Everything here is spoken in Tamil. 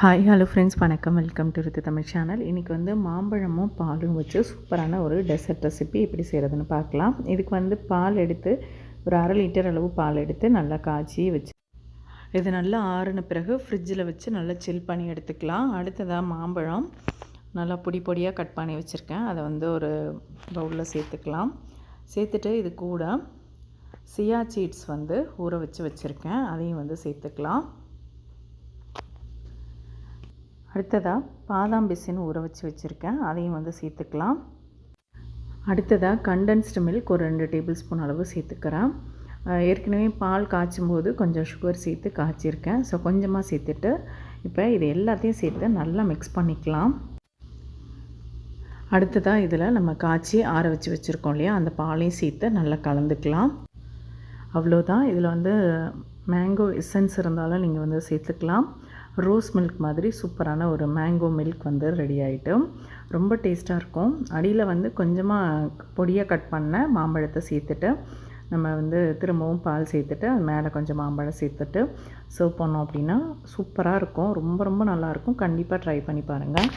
ஹாய் ஹலோ ஃப்ரெண்ட்ஸ் வணக்கம். Welcome to Rithu Tamil channel இன்றைக்கி வந்து மாம்பழமும் பாலும் வச்சு சூப்பரான ஒரு டெசர்ட் ரெசிபி எப்படி செய்கிறதுன்னு பார்க்கலாம். இதுக்கு வந்து பால் எடுத்து ஒரு அரை லிட்டர் அளவு பால் எடுத்து நல்லா காய்ச்சி வச்சு இது நல்லா ஆறுன பிறகு ஃப்ரிட்ஜில் வச்சு நல்லா சில் பண்ணி எடுத்துக்கலாம். அடுத்ததாக மாம்பழம். நல்லா பொடி பொடியாக கட் பண்ணி வச்சுருக்கேன். அதை வந்து ஒரு பவுலில் சேர்த்துக்கலாம். சேர்த்துட்டு இது கூட சியா சீட்ஸ் வந்து ஊற வச்சு வச்சுருக்கேன். அதையும் வந்து சேர்த்துக்கலாம். அடுத்ததாக பாதாம் பிசின் ஊற வச்சு வச்சுருக்கேன். அதையும் வந்து சேர்த்துக்கலாம். அடுத்ததாக கண்டென்ஸ்டு மில்க் ஒரு ரெண்டு டேபிள் ஸ்பூன் அளவு சேர்த்துக்கிறேன். ஏற்கனவே பால் காய்ச்சும் போது கொஞ்சம் சுகர் சேர்த்து காய்ச்சிருக்கேன். ஸோ கொஞ்சமாக சேர்த்துட்டு இப்போ இது எல்லாத்தையும் சேர்த்து நல்லா மிக்ஸ் பண்ணிக்கலாம். அடுத்ததாக இதில் நம்ம காய்ச்சி ஆற வச்சு வச்சுருக்கோம் இல்லையா? அந்த பாலையும் சேர்த்து நல்லா கலந்துக்கலாம். அவ்வளோதான் இதில் வந்து மேங்கோ எசன்ஸ் இருந்தாலும் நீங்கள் வந்து சேர்த்துக்கலாம். ரோஸ் மில்க் மாதிரி சூப்பரான ஒரு மேங்கோ மில்க் வந்து ரெடி ஆகிட்டும் ரொம்ப டேஸ்ட்டாக இருக்கும். அடியில் வந்து கொஞ்சமாக பொடியாக கட் பண்ண மாம்பழத்தை சேர்த்துட்டு நம்ம வந்து திரும்பவும் பால் சேர்த்துட்டு அது மேலே கொஞ்சம் மாம்பழம் சேர்த்துட்டு சர்வ் பண்ணோம் அப்படின்னா சூப்பராக இருக்கும். ரொம்ப ரொம்ப நல்லாயிருக்கும் கண்டிப்பாக ட்ரை பண்ணி பாருங்கள்